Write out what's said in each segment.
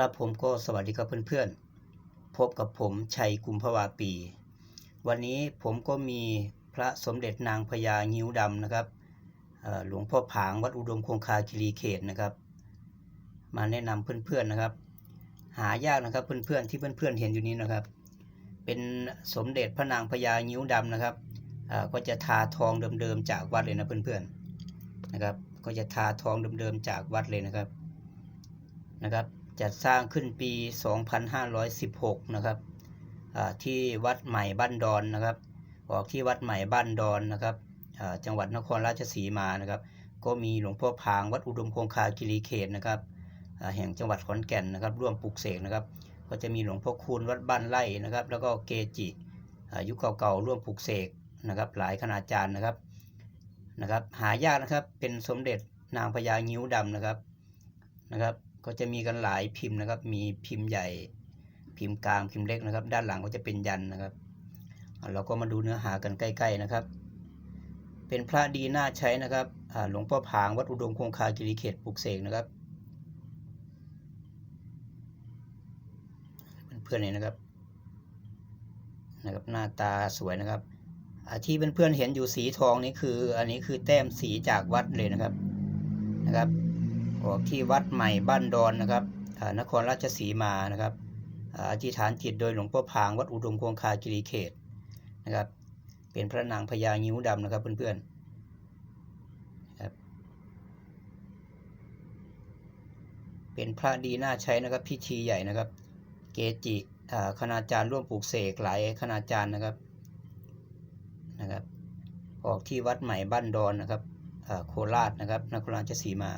ครับผมก็สวัสดีครับเพื่อนๆ พบกับผมชัยกุมภาวาปี วันนี้ผมก็มีพระสมเด็จนางพญางิ้วดำนะครับหลวงพ่อผางวัดอุดมคงคาคิรีเขตนะครับ มาแนะนำเพื่อนๆนะครับ หายากนะครับเพื่อนๆที่เพื่อนๆเห็นอยู่นี้นะครับ เป็นสมเด็จพระนางพญางิ้วดำนะครับก็จะทาทองเดิมๆจากวัดเลยนะเพื่อนๆนะครับ ก็จะทาทองเดิมๆจากวัดเลยนะครับนะครับ จัดสร้างขึ้นปี 2516 นะครับที่วัดใหม่บ้านดอนนะครับออกที่วัดใหม่บ้านดอนนะครับจังหวัดนครราชสีมานะครับ ก็มีหลวงพ่อพางวัดอุดมคงคากิรีเขตนะครับแห่งจังหวัดขอนแก่นนะครับ ร่วมปลูกเสกนะครับ ก็จะมีหลวงพ่อคูณวัดบ้านไร่นะครับ แล้วก็เกจิยุคเก่าๆร่วมปลูกเสกนะครับ หลายคณาจารย์นะครับนะครับ หายากนะครับเป็นสมเด็จนางพญางิ้วดำนะครับนะครับ ก็จะมีกันหลายพิมพ์นะครับ มีพิมพ์ใหญ่ พิมพ์กลาง พิมพ์เล็กนะครับ ด้านหลังก็จะเป็นยันนะครับ เราก็มาดูเนื้อหากันใกล้ ๆนะครับ เป็นพระดีน่าใช้นะครับหลวงพ่อผางวัดอุดมคงคากิริเขตปลุกเสกนะครับ เพื่อนๆเห็นนะครับ นะครับ หน้าตาสวยนะครับที่เพื่อนๆเห็นอยู่สีทองนี้คือ อันนี้คือแต้มสีจากวัดเลยนะครับ นะครับ ออกที่วัดใหม่บ้านดอนนะครับนครราชสีมานะครับอธิษฐานจิตโดยหลวงพ่อพางวัดอุดมคงคากิรีเขตนะครับ เป็นพระนางพญางิ้วดำนะครับเพื่อนๆครับเป็นพระดีน่าใช้นะครับพิธีใหญ่นะครับ เกจิอาคณาจารย์ร่วมปลูกเสกหลายคณาจารย์นะครับนะครับ ออกที่วัดใหม่บ้านดอนนะครับโคราชนะครับนครราชสีมา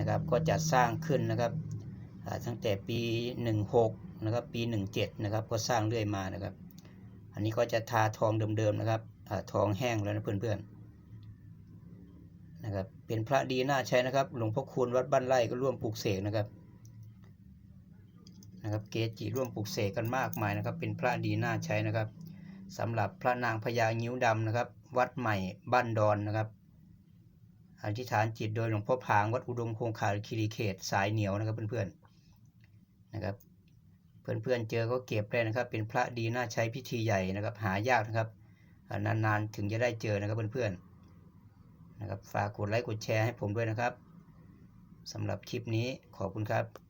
นะครับก็จัดสร้างขึ้นนะครับตั้งแต่ปี 16นะครับปี 17นะครับก็สร้างเรื่อยมานะครับ อันนี้ก็จะทาทองเดิมๆนะครับอทองแห้งแล้วนะเพื่อนๆนะครับเป็นพระดีน่าใช้นะครับ หลวงพ่อคูณวัดบ้านไร่ก็ร่วมปลูกเสกนะครับนะครับเกจิร่วมปลูกเสกกันมากมายนะครับ เป็นพระดีน่าใช้นะครับสำหรับพระนางพญางิ้วดำนะครับ วัดใหม่บ้านดอนนะครับ อธิษฐานจิตโดยหลวงพ่อพางวัดอุดมคงคาคิริเขตสายเหนียวนะครับเพื่อนๆนะครับ เพื่อนๆเจอก็เก็บได้นะครับ เป็นพระดีน่าใช้พิธีใหญ่นะครับ หายากนะครับนานๆถึงจะได้เจอนะครับเพื่อนๆนะครับฝากกดไลค์กดแชร์ให้ผมด้วยนะครับสำหรับคลิปนี้ขอบคุณครับ